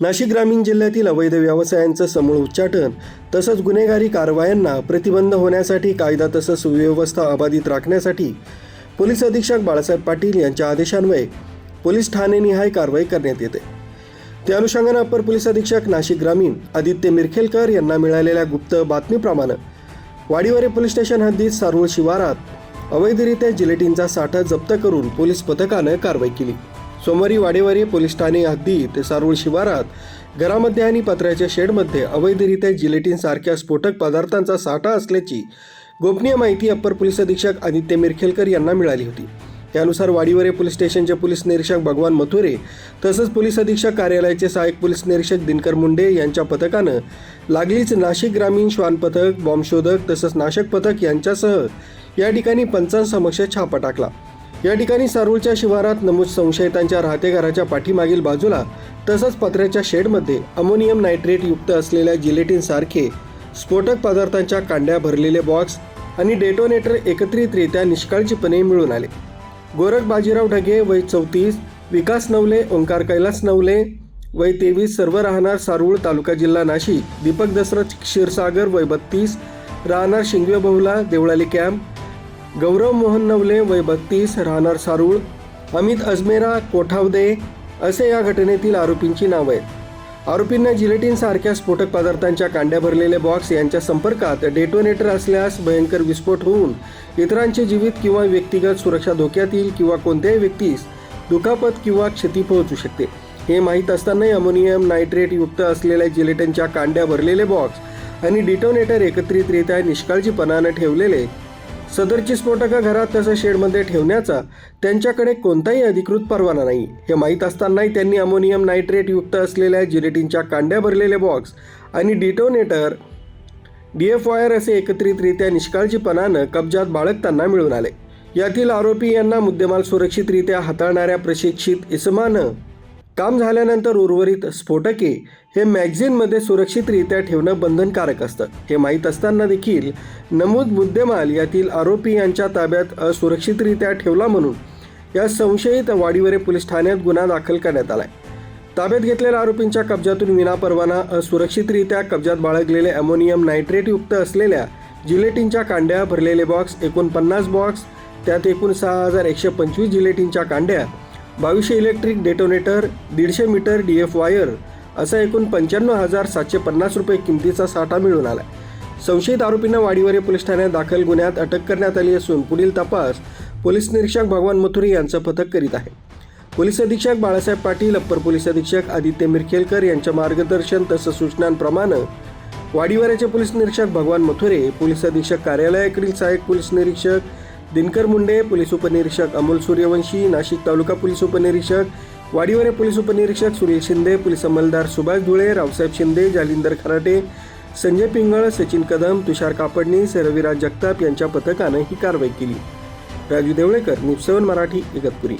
नाशिक ग्रामीण जिल्ह्यातील अवैध व्यवसायांचं समूळ उच्चाटन तसंच गुन्हेगारी कारवायांना प्रतिबंध होण्यासाठी कायदा तसंच सुव्यवस्था अबाधित राखण्यासाठी पोलीस अधीक्षक बाळासाहेब पाटील यांच्या आदेशान्वये पोलीस ठाणेनिहाय कारवाई करण्यात येते. त्या अनुषंगानं अप्पर पोलीस अधीक्षक नाशिक ग्रामीण आदित्य मिरखेलकर यांना मिळालेल्या गुप्त बातमीप्रमाणे वाडीवरे पोलीस स्टेशन हद्दीत सारूळ शिवारात अवैधरित्या जिलेटिनचा साठा जप्त करून पोलीस पथकानं कारवाई केली. सोमवारी वाडेवारी पोलीस ठाणे हद्दीत सारोळ शिवारात घरामध्ये आणि पत्र्याच्या शेडमध्ये अवैधरित्या जिलेटिन सारख्या स्फोटक पदार्थांचा साठा असल्याची गोपनीय माहिती अप्पर पोलीस अधीक्षक आदित्य मिरखेलकर यांना मिळाली होती. त्यानुसार वाडीवरे पोलीस स्टेशनचे पोलीस निरीक्षक भगवान मथुरे तसंच पोलीस अधीक्षक कार्यालयाचे सहाय्यक पोलीस निरीक्षक दिनकर मुंडे यांच्या पथकानं लागलीच नाशिक ग्रामीण श्वान पथक बॉम्बशोधक तसंच नाशक पथक यांच्यासह या ठिकाणी पंचांसमक्ष छापा टाकला. या ठिकाणी सारूळच्या शिवारात नमूद संशयितांच्या राहते घराच्या पाठीमागील बाजूला तसंच पत्र्याच्या शेडमध्ये अमोनियम नायट्रेट युक्त असलेल्या जिलेटिन सारखे स्फोटक पदार्थांच्या कांड्या भरलेले बॉक्स आणि डेटोनेटर एकत्रितरित्या निष्काळजीपणे मिळून आले. गोरख बाजीराव ढगे वय चौतीस विकास नवले ओंकार कैलास नवले वय तेवीस सर्व राहणार सारूळ तालुका जिल्हा नाशिक दीपक दशरथ क्षीरसागर वय बत्तीस राहणार शिंगवे बहुला देवळाली कॅम्प गौरव मोहन नवले वय बत्तीस राहणार सारूळ अमित अजमेरा कोठावदे असे या घटनेतील आरोपींची नावं आहेत. आरोपींना जिलेटिन सारख्या स्फोटक पदार्थांच्या कांड्या भरलेले बॉक्स यांच्या संपर्कात डेटोनेटर असल्यास भयंकर विस्फोट होऊन इतरांचे जीवित किंवा व्यक्तिगत सुरक्षा धोक्यात येईल किंवा कोणत्याही व्यक्तीस दुखापत किंवा क्षती पोहोचू शकते. हे माहीत असतानाही अमोनियम नायट्रेट युक्त असलेल्या जिलेटिनच्या कांड्या भरलेले बॉक्स आणि डिटोनेटर एकत्रितरित्या निष्काळजीपणानं ठेवलेले सदरची स्फोटकं घरात तसंच शेडमध्ये ठेवण्याचा त्यांच्याकडे कोणताही अधिकृत परवाना नाही. हे माहीत असतानाही त्यांनी अमोनियम नायट्रेट युक्त असलेल्या जिलेटिनच्या कांड्या भरलेले बॉक्स आणि डिटोनेटर डी एफ वायर असे एकत्रितरित्या निष्काळजीपणानं कब्जात बाळगताना मिळून आले. यातील आरोपी यांना मुद्देमाल सुरक्षितरित्या हाताळणाऱ्या प्रशिक्षित इसमानं काम झाल्यानंतर उर्वरित स्फोटके हे मॅगझिनमध्ये सुरक्षितरित्या ठेवणं बंधनकारक असतं. हे माहीत असताना देखील नमूद मुद्देमाल यातील आरोपी यांच्या ताब्यात असुरक्षितरित्या ठेवला म्हणून या संशयित वाडीवरे पोलीस ठाण्यात गुन्हा दाखल करण्यात आलाय. ताब्यात घेतलेल्या आरोपींच्या कब्जातून विनापरवाना असुरक्षितरित्या कब्जात बाळगलेले अमोनियम नायट्रेटयुक्त असलेल्या जिलेटिनच्या कांड्या भरलेले बॉक्स एकूण पन्नास बॉक्स त्यात एकूण सहा हजार एकशे पंचवीस जिलेटिनच्या कांड्या बावीसशे इलेक्ट्रिक डेटोनेटर दीडशे मीटर डी एफ वायर असा एकूण पंच्याण्णव हजार सातशे पन्नास रुपये किमतीचा साठा मिळून आला संशयित आरोपींना वाडीवरे पोलीस ठाण्यात दाखल गुन्ह्यात अटक करण्यात आली असून पुढील तपास पोलीस निरीक्षक भगवान मथुरे यांचं पथक करीत आहे. पोलीस अधीक्षक बाळासाहेब पाटील अप्पर पोलीस अधीक्षक आदित्य मिरखेलकर यांच्या मार्गदर्शन तसंच सूचनांप्रमाणे वाडीवऱ्याचे पोलीस निरीक्षक भगवान मथुरे पोलीस अधीक्षक कार्यालयाकडील सहाय्यक पोलीस निरीक्षक दिनकर मुंडे पोलीस उपनिरीक्षक अमोल सूर्यवंशी नाशिक तालुका पोलीस उपनिरीक्षक वाडीवरे पोलीस उपनिरीक्षक सुनील शिंदे पोलीस अंमलदार सुभाष धुळे रावसाहेब शिंदे जालिंदर खराटे संजय पिंगळ सचिन कदम तुषार कापडणीस रविराज जगताप यांच्या पथकानं ही कारवाई केली. Raju Deolekar news seven Marathi Igatpuri.